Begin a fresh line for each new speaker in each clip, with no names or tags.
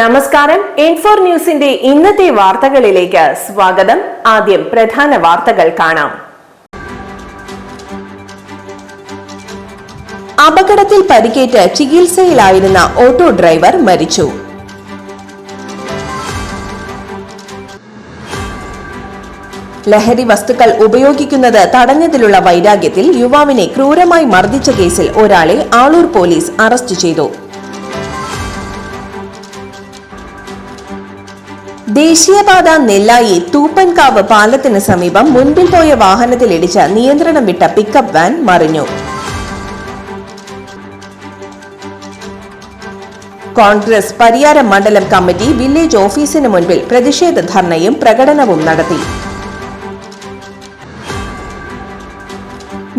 നമസ്കാരം. ഇൻഫോർ ന്യൂസിന്റെ ഇന്നത്തെ വാർത്തകളിലേക്ക് സ്വാഗതം. ആദ്യം പ്രധാന വാർത്തകൾ കാണാം. അപകടത്തിൽ പരിക്കേറ്റ് ചികിത്സയിലായിരുന്ന ഓട്ടോ ഡ്രൈവർ മരിച്ചു. ലഹരി വസ്തുക്കൾ ഉപയോഗിക്കുന്നത് തടഞ്ഞതിലുള്ള വൈരാഗ്യത്തിൽ യുവാവിനെ ക്രൂരമായി മർദ്ദിച്ച കേസിൽ ഒരാളെ ആളൂർ പോലീസ് അറസ്റ്റ് ചെയ്തു. ദേശീയപാത നെല്ലായി തൂപ്പൻകാവ് പാലത്തിന് സമീപം മുൻപിൽ പോയ വാഹനത്തിലിടിച്ച് നിയന്ത്രണം വിട്ട പിക്കപ്പ് വാൻ മറിഞ്ഞു. കോൺഗ്രസ് പരിയാരം മണ്ഡലം കമ്മിറ്റി വില്ലേജ് ഓഫീസിന് മുൻപിൽ പ്രതിഷേധ ധർണയും പ്രകടനവും നടത്തി.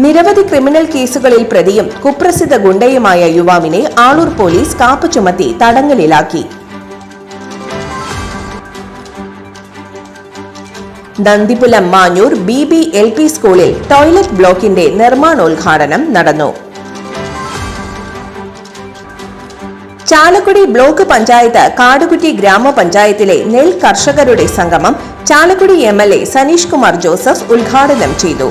നിരവധി ക്രിമിനൽ കേസുകളിൽ പ്രതിയും കുപ്രസിദ്ധ ഗുണ്ടയുമായ യുവാവിനെ ആളൂർ പോലീസ് കാപ്പു ചുമത്തി തടങ്കലിലാക്കി. Nandipulam Manjur B B L P സ്കൂളിൽ ടോയ്ലറ്റ് ബ്ലോക്കിന്റെ നിർമ്മാണോദ്ഘാടനം നടന്നു. ചാലക്കുടി ബ്ലോക്ക് പഞ്ചായത്ത് കാടുകുറ്റി ഗ്രാമപഞ്ചായത്തിലെ നെൽ കർഷകരുടെ സംഗമം Chalakudy M L A Saneesh Kumar Joseph ഉദ്ഘാടനം ചെയ്തു.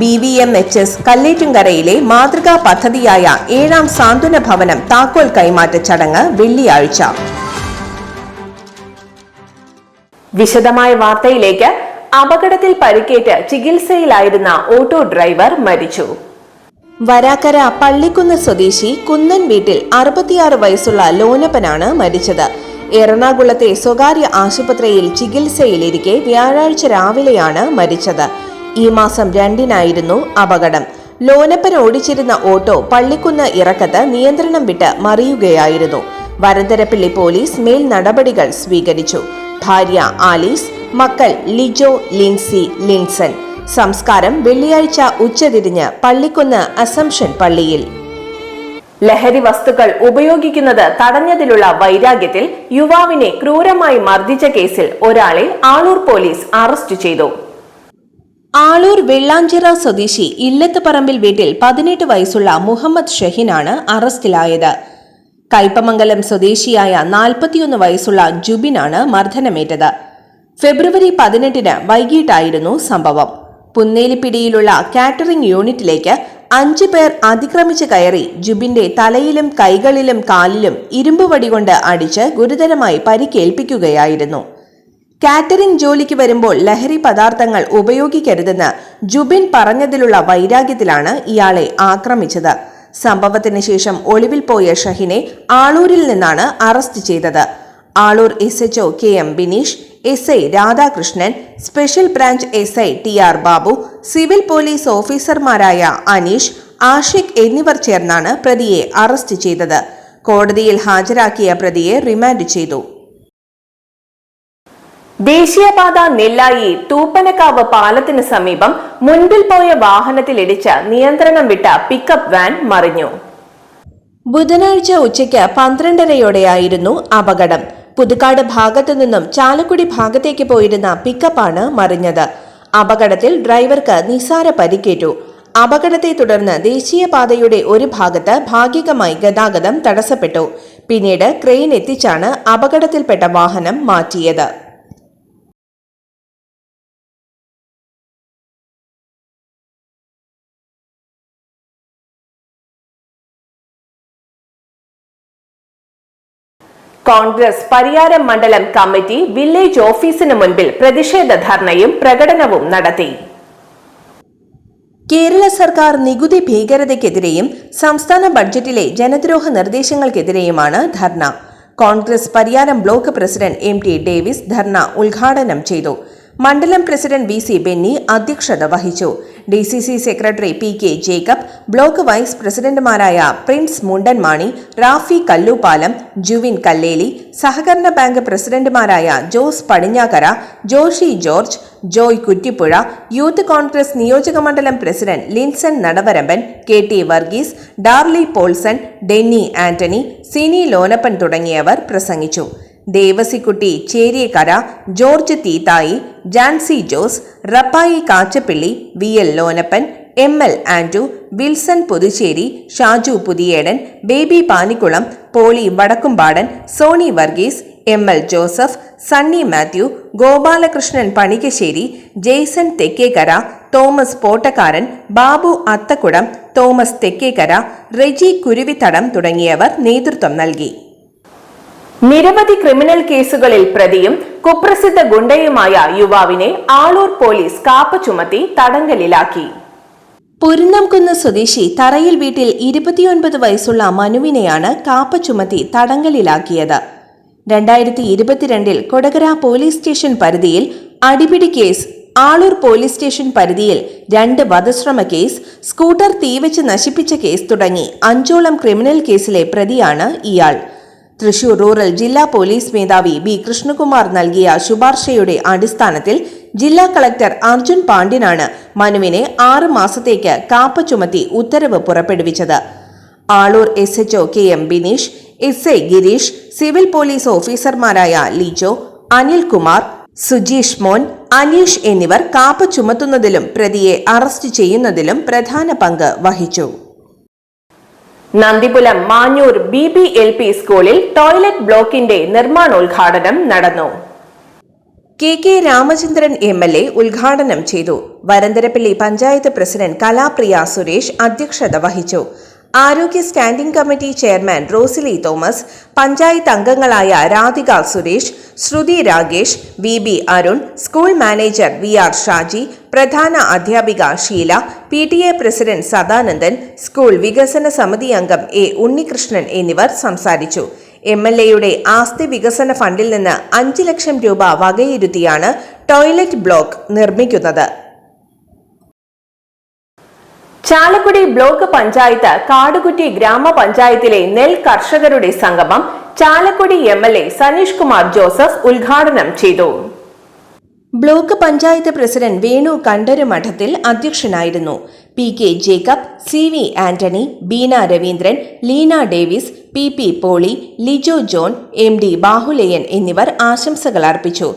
B V M H S കല്ലേറ്റുംകരയിലെ മാതൃകാ പദ്ധതിയായ ഏഴാം സാന്ത്വന ഭവനം താക്കോൽ കൈമാറ്റ ചടങ്ങ് വെള്ളിയാഴ്ച. വിശദമായ വാർത്തയിലേക്ക് അപകടത്തിൽ പരിക്കേറ്റ് ചികിത്സയിലായിരുന്ന ഓട്ടോ ഡ്രൈവർ മരിച്ചു. വരാക്കര പള്ളിക്കുന്ന് സ്വദേശി കുന്നൻ വീട്ടിൽ അറുപത്തിയാറ് വയസ്സുള്ള ലോനപ്പനാണ് മരിച്ചത്. എറണാകുളത്തെ സ്വകാര്യ ആശുപത്രിയിൽ ചികിത്സയിലിരിക്കെ വ്യാഴാഴ്ച രാവിലെയാണ് മരിച്ചത്. ഈ മാസം രണ്ടിനായിരുന്നു അപകടം. ലോനപ്പൻ ഓടിച്ചിരുന്ന ഓട്ടോ പള്ളിക്കുന്ന് ഇറക്കത്ത് നിയന്ത്രണം വിട്ട് മറിയുകയായിരുന്നു. വരന്തരപ്പിള്ളി പോലീസ് മേൽ നടപടികൾ സ്വീകരിച്ചു. ഭാര്യ ആലീസ് മക്കൾ ലിജോ ലിൻസി ലിൻസൺ. സംസ്കാരം വെള്ളിയാഴ്ച ഉച്ചതിരിഞ്ഞ് പള്ളിക്കുന്ന് അസംഷൻ പള്ളിയിൽ. ലഹരി വസ്തുക്കൾ ഉപയോഗിക്കുന്നത് തടഞ്ഞതിലുള്ള വൈരാഗ്യത്തിൽ യുവാവിനെ ക്രൂരമായി മർദ്ദിച്ച കേസിൽ ഒരാളെ ആളൂർ പോലീസ് അറസ്റ്റ് ചെയ്തു. ആളൂർ വെള്ളാഞ്ചിറ സ്വദേശി ഇല്ലത്ത് പറമ്പിൽ വീട്ടിൽ പതിനെട്ട് വയസ്സുള്ള മുഹമ്മദ് ഷഹീനാണ് അറസ്റ്റിലായത്. കയ്പമംഗലം സ്വദേശിയായ നാൽപ്പത്തിയൊന്ന് വയസ്സുള്ള ജുബിനാണ് മർദ്ദനമേറ്റത്. ഫെബ്രുവരി പതിനെട്ടിന് വൈകിട്ടായിരുന്നു സംഭവം. പുന്നേലിപ്പിടിയിലുള്ള കാറ്ററിംഗ് യൂണിറ്റിലേക്ക് അഞ്ചു പേർ അതിക്രമിച്ച് കയറി ജുബിന്റെ തലയിലും കൈകളിലും കാലിലും ഇരുമ്പ് വടികൊണ്ട് അടിച്ച് ഗുരുതരമായി പരിക്കേൽപ്പിക്കുകയായിരുന്നു. കാറ്ററിംഗ് ജോലിക്ക് വരുമ്പോൾ ലഹരി പദാർത്ഥങ്ങൾ ഉപയോഗിക്കരുതെന്ന് ജുബിൻ പറഞ്ഞതിലുള്ള വൈരാഗ്യത്തിലാണ് ഇയാളെ ആക്രമിച്ചത്. സംഭവത്തിന് ശേഷം ഒളിവിൽ പോയ ഷഹിനെ ആളൂരിൽ നിന്നാണ് അറസ്റ്റ് ചെയ്തത്. Aloor S H O K M Bineesh S I Radhakrishnan special branch S I T R Babu civil police ഓഫീസർമാരായ അനീഷ് ആഷിഖ് എന്നിവർ ചേർന്നാണ് പ്രതിയെ അറസ്റ്റ് ചെയ്തത്. കോടതിയിൽ ഹാജരാക്കിയ പ്രതിയെ റിമാൻഡ് ചെയ്തു. ദേശീയപാത നെല്ലായി തൂപ്പനക്കാവ് പാലത്തിന് സമീപം മുൻപിൽ പോയ വാഹനത്തിലിടിച്ച് നിയന്ത്രണം വിട്ട പിക്കപ്പ് വാൻ മറിഞ്ഞു. ബുധനാഴ്ച ഉച്ചയ്ക്ക് പന്ത്രണ്ടരയോടെയായിരുന്നു അപകടം. പുതുക്കാട് ഭാഗത്തു നിന്നും ചാലക്കുടി ഭാഗത്തേക്ക് പോയിരുന്ന പിക്കപ്പാണ് മറിഞ്ഞത്. അപകടത്തിൽ ഡ്രൈവർക്ക് നിസാര പരിക്കേറ്റു. അപകടത്തെ തുടർന്ന് ദേശീയപാതയുടെ ഒരു ഭാഗത്ത് ഭാഗികമായി ഗതാഗതം തടസ്സപ്പെട്ടു. പിന്നീട് ക്രെയിൻ എത്തിച്ചാണ് അപകടത്തിൽപ്പെട്ട വാഹനം മാറ്റിയത്. കോൺഗ്രസ് പരിയാരം മണ്ഡലം കമ്മിറ്റി വില്ലേജ് ഓഫീസിന് മുൻപിൽ പ്രതിഷേധ ധർണയും പ്രകടനവും നടത്തി. കേരള സർക്കാർ നികുതി ഭീകരതയ്ക്കെതിരെയും സംസ്ഥാന ബഡ്ജറ്റിലെ ജനദ്രോഹ നിർദ്ദേശങ്ങൾക്കെതിരെയുമാണ് dharna. Congress Pariyaram block president M T Davis dharna ഉദ്ഘാടനം ചെയ്തു. മണ്ഡലം പ്രസിഡന്റ് വി സി ബെന്നി അധ്യക്ഷത വഹിച്ചു. D C C secretary P K Jacob block vice പ്രസിഡന്റുമാരായ പ്രിൻസ് മുണ്ടൻമാണി റാഫി കല്ലൂപ്പാലം ജുവിൻ കല്ലേലി സഹകരണ ബാങ്ക് പ്രസിഡന്റുമാരായ Jose Padinjakkara Joshi George Joy Kuttipuzha youth Congress നിയോജക മണ്ഡലം president Linson Nadavaramban K T Varghese Darly Polson Denny Antony Sini Lonappan തുടങ്ങിയവർ പ്രസംഗിച്ചു. Devassykutty Cheriyakkara George Theethayi Jancy Jose Rappai Kachappilly V L Lonappan M L Andrew Wilson Puthussery Shaju Puthiyedan Baby Panikulam Poly Vadakkumpadan Sony Varghese M L Joseph Sunny Mathew Gopalakrishnan Panikkassery Jaison Thekkekara Thomas Pottakkaran Babu Athakkudam Thomas Thekkekara Reji Kuruvithadam തുടങ്ങിയവർ നേതൃത്വം നൽകി. നിരവധി criminal കേസുകളിൽ പ്രതിയും കുപ്രസിദ്ധ ഗുണ്ടയുമായ യുവാവിനെ Aloor police KAAPA ചുമത്തി തടങ്കലിലാക്കി. പുരുന്നംകുന്ന് സ്വദേശി തറയിൽ വീട്ടിൽ ഇരുപത്തിയൊൻപത് വയസ്സുള്ള മനുവിനെയാണ് കാപ്പ ചുമത്തി തടങ്കലിലാക്കിയത്. രണ്ടായിരത്തി ഇരുപത്തിരണ്ടിൽ കൊടകര പോലീസ് സ്റ്റേഷൻ പരിധിയിൽ അടിപിടി കേസ് ആളൂർ പോലീസ് സ്റ്റേഷൻ പരിധിയിൽ രണ്ട് വധശ്രമ കേസ് സ്കൂട്ടർ തീവച്ച് നശിപ്പിച്ച കേസ് തുടങ്ങി അഞ്ചോളം ക്രിമിനൽ കേസിലെ പ്രതിയാണ് ഇയാൾ. തൃശൂർ റൂറൽ ജില്ലാ പോലീസ് മേധാവി ബി കൃഷ്ണകുമാർ നൽകിയ ശുപാർശയുടെ അടിസ്ഥാനത്തിൽ ജില്ലാ കളക്ടർ അർജുൻ പാണ്ഡ്യനാണ് മനുവിനെ ആറ് മാസത്തേക്ക് കാപ്പ ചുമത്തി ഉത്തരവ് പുറപ്പെടുവിച്ചത്. Aloor S H O K M Bineesh S I Gireesh civil police ഓഫീസർമാരായ ലിജോ അനിൽകുമാർ സുജീഷ് മോൻ അനീഷ് എന്നിവർ കാപ്പ ചുമത്തുന്നതിലും പ്രതിയെ അറസ്റ്റ് ചെയ്യുന്നതിലും പ്രധാന പങ്ക് വഹിച്ചു. Nandipulam Manjur B B L P സ്കൂളിൽ ടോയ്ലറ്റ് ബ്ലോക്കിന്റെ നിർമ്മാണോദ്ഘാടനം നടന്നു. K K Ramachandran M L A ഉദ്ഘാടനം ചെയ്തു. വരന്തരപ്പള്ളി പഞ്ചായത്ത് പ്രസിഡന്റ് കലാപ്രിയ സുരേഷ് അധ്യക്ഷത വഹിച്ചു. ആരോഗ്യ standing committee chairman Rosily Thomas panchayat അംഗങ്ങളായ Radhika Suresh Sruthi Ragesh V B Arun school manager V R Shaji പ്രധാന അധ്യാപിക Sheela P T A president Sadanandan school വികസന സമിതി അംഗം എ ഉണ്ണികൃഷ്ണൻ എന്നിവർ സംസാരിച്ചു. എം എൽ എയുടെ ആസ്തി വികസന ഫണ്ടിൽ നിന്ന് അഞ്ച് ലക്ഷം രൂപ വകയിരുത്തിയാണ് ടോയ്ലറ്റ് ബ്ലോക്ക് നിർമ്മിക്കുന്നത്. ചാലക്കുടി ബ്ലോക്ക് പഞ്ചായത്ത് കാടുകുറ്റി ഗ്രാമപഞ്ചായത്തിലെ നെൽ കർഷകരുടെ സംഗമം Chalakudy M L A Saneesh Kumar Joseph ഉദ്ഘാടനം ചെയ്തു. ബ്ലോക്ക് പഞ്ചായത്ത് പ്രസിഡന്റ് വേണു കണ്ടരുമഠത്തിൽ അധ്യക്ഷനായിരുന്നു. P K Jacob C V Antony Beena Raveendran Leena Davis P P Poly Lijo John M D Bahuleyan എന്നിവർ ആശംസകൾ അർപ്പിച്ചു.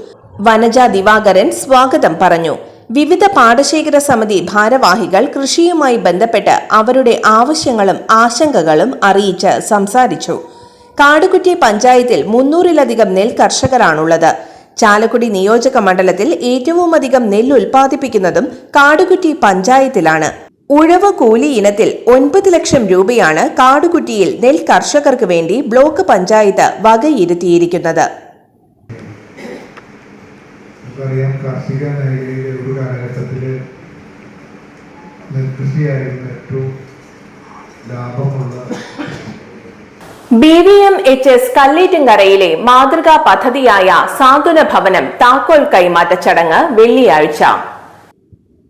വനജ ദിവാകരൻ സ്വാഗതം പറഞ്ഞു. വിവിധ പാടശേഖര സമിതി ഭാരവാഹികൾ കൃഷിയുമായി ബന്ധപ്പെട്ട് അവരുടെ ആവശ്യങ്ങളും ആശങ്കകളും അറിയിച്ച് സംസാരിച്ചു. കാടുകുറ്റി പഞ്ചായത്തിൽ മുന്നൂറിലധികം നെൽ കർഷകരാണുള്ളത് ചാലക്കുടി നിയോജക മണ്ഡലത്തിൽ ഏറ്റവുമധികം നെല്ല് ഉൽപ്പാദിപ്പിക്കുന്നതും കാടുകുറ്റി പഞ്ചായത്തിലാണ്. ഉഴവ് കൂലി ഇനത്തിൽ ഒൻപത് ലക്ഷം രൂപയാണ് കാടുകുറ്റിയിൽ നെൽ കർഷകർക്ക് വേണ്ടി ബ്ലോക്ക് പഞ്ചായത്ത് വകയിരുത്തിയിരിക്കുന്നത്.
ലാഭമുള്ള
B V M H S കല്ലേറ്റുംകരയിലെ മാതൃകാ പദ്ധതിയായ സാന്ത്വന ഭവനം താക്കോൽ കൈമാറ്റ ചടങ്ങ് വെള്ളിയാഴ്ച.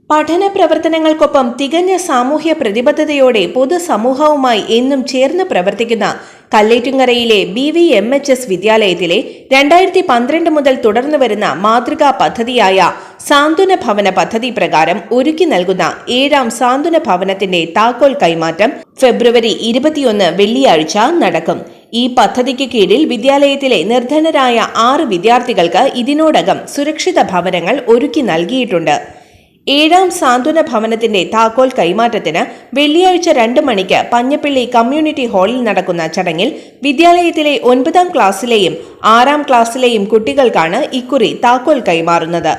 പഠന പ്രവർത്തനങ്ങൾക്കൊപ്പം തികഞ്ഞ സാമൂഹ്യ പ്രതിബദ്ധതയോടെ പൊതുസമൂഹവുമായി എന്നും ചേർന്ന് പ്രവർത്തിക്കുന്ന കല്ലേറ്റുംകരയിലെ B V M H S വിദ്യാലയത്തിലെ രണ്ടായിരത്തി പന്ത്രണ്ട് മുതൽ തുടർന്നു വരുന്ന മാതൃകാ പദ്ധതിയായ സാന്ത്വന ഭവന പദ്ധതി പ്രകാരം ഒരുക്കി നൽകുന്ന ഏഴാം സാന്ത്വന ഭവനത്തിന്റെ താക്കോൽ കൈമാറ്റം ഫെബ്രുവരി ഇരുപത്തിയൊന്ന് വെള്ളിയാഴ്ച നടക്കും. ഈ പദ്ധതിക്ക് കീഴിൽ വിദ്യാലയത്തിലെ നിർധനരായ ആറ് വിദ്യാർത്ഥികൾക്ക് ഇതിനോടകം സുരക്ഷിത ഭവനങ്ങൾ ഒരുക്കി നൽകിയിട്ടുണ്ട്. ഏഴാം സാന്ത്വന ഭവനത്തിന്റെ താക്കോൽ കൈമാറ്റത്തിന് വെള്ളിയാഴ്ച രണ്ട് മണിക്ക് പഞ്ഞപ്പള്ളി കമ്മ്യൂണിറ്റി ഹാളിൽ നടക്കുന്ന ചടങ്ങിൽ വിദ്യാലയത്തിലെ ഒൻപതാം ക്ലാസ്സിലെയും ആറാം ക്ലാസ്സിലെയും കുട്ടികൾക്കാണ് ഇക്കുറി താക്കോൽ കൈമാറുന്നത്.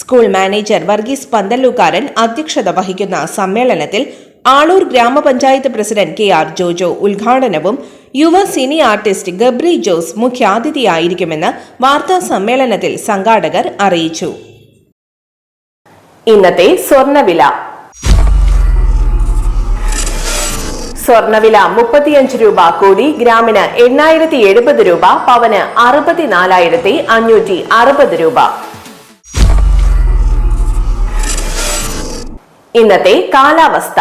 സ്കൂൾ മാനേജർ വർഗീസ് പന്തല്ലൂക്കാരൻ അധ്യക്ഷത വഹിക്കുന്ന സമ്മേളനത്തിൽ ആളൂർ ഗ്രാമപഞ്ചായത്ത് പ്രസിഡന്റ് കെ ആർ ജോജോ ഉദ്ഘാടനവും യുവ സിനി ആർട്ടിസ്റ്റ് ഗബ്രി ജോസ് മുഖ്യാതിഥിയായിരിക്കുമെന്ന് വാർത്താ സമ്മേളനത്തിൽ സംഘാടകർ അറിയിച്ചു. ഇന്നത്തെ സ്വർണവില. സ്വർണവില മുപ്പത്തിയഞ്ച് രൂപ കൂടി ഗ്രാമിന് എണ്ണായിരത്തി എഴുപത് രൂപ പവന് അറുപത്തിനാലായിരത്തി അഞ്ഞൂറ്റി അറുപത് രൂപ. ഇന്നത്തെ കാലാവസ്ഥ.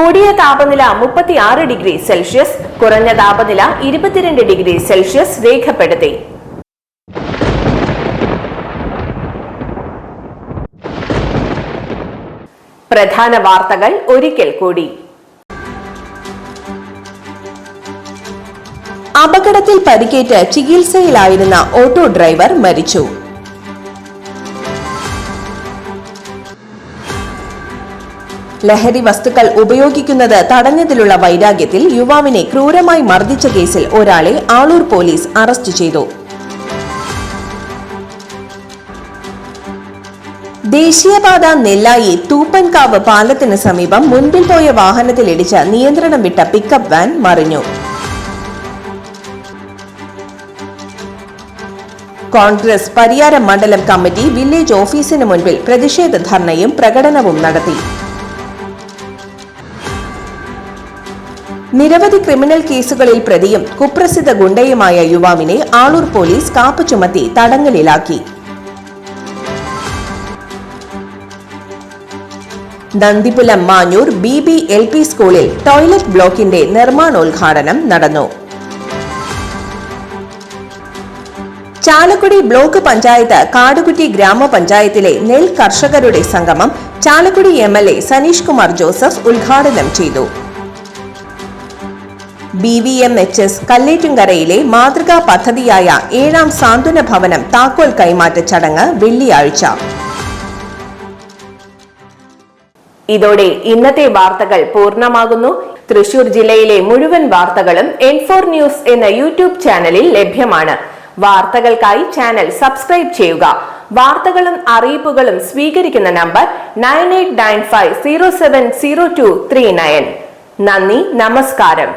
കൂടിയ താപനില മുപ്പത്തിയാറ് ഡിഗ്രി സെൽഷ്യസ് കുറഞ്ഞ താപനില ഇരുപത്തിരണ്ട് ഡിഗ്രി സെൽഷ്യസ് രേഖപ്പെടുത്തി. പ്രധാന വാർത്തകൾ ഒരിക്കൽ കൂടി. അപകടത്തിൽ പരിക്കേറ്റ് ചികിത്സയിലായിരുന്ന ഓട്ടോ ഡ്രൈവർ മരിച്ചു. ലഹരി വസ്തുക്കൾ ഉപയോഗിക്കുന്നത് തടഞ്ഞതിലുള്ള വൈരാഗ്യത്തിൽ യുവാവിനെ ക്രൂരമായി മർദ്ദിച്ച കേസിൽ ഒരാളെ ആളൂർ പോലീസ് അറസ്റ്റ് ചെയ്തു. ദേശീയപാത നെല്ലായി തൂപ്പൻകാവ് പാലത്തിന് സമീപം മുൻപിൽ പോയ വാഹനത്തിലിടിച്ച് നിയന്ത്രണം വിട്ട പിക്കപ്പ് വാൻ മറിഞ്ഞു. കോൺഗ്രസ് പരിയാരം മണ്ഡലം കമ്മിറ്റി വില്ലേജ് ഓഫീസിന് മുൻപിൽ പ്രതിഷേധ ധർണയും പ്രകടനവും നടത്തി. നിരവധി ക്രിമിനൽ കേസുകളിൽ പ്രതിയും കുപ്രസിദ്ധ ഗുണ്ടയുമായ യുവാവിനെ ആളൂർ പോലീസ് കാപ്പു ചുമത്തി തടങ്കലിലാക്കി. Nandipulam Manjur B B L P സ്കൂളിൽ ടോയ്ലറ്റ് ബ്ലോക്കിന്റെ നിർമ്മാണോദ്ഘാടനം നടന്നു. ചാലക്കുടി ബ്ലോക്ക് പഞ്ചായത്ത് കാടുകുറ്റി ഗ്രാമപഞ്ചായത്തിലെ നെൽ കർഷകരുടെ സംഗമം Chalakudy M L A Saneesh Kumar Joseph ഉദ്ഘാടനം ചെയ്തു. B V M H S കല്ലേറ്റുംകരയിലെ മാതൃകാ പദ്ധതിയായ ഏഴാം സാന്ത്വന ഭവനം താക്കോൽ കൈമാറ്റ ചടങ്ങ് വെള്ളിയാഴ്ച. ഇതോടെ ഇന്നത്തെ വാർത്തകൾ പൂർണമാകുന്നു. തൃശൂർ ജില്ലയിലെ മുഴുവൻ വാർത്തകളും എൻ ഫോർ ന്യൂസ് എന്ന യൂട്യൂബ് ചാനലിൽ ലഭ്യമാണ്. വാർത്തകൾക്കായി ചാനൽ സബ്സ്ക്രൈബ് ചെയ്യുക. വാർത്തകളും അറിയിപ്പുകളും സ്വീകരിക്കുന്ന number nine eight nine five zero seven zero two three nine. നന്ദി നമസ്കാരം.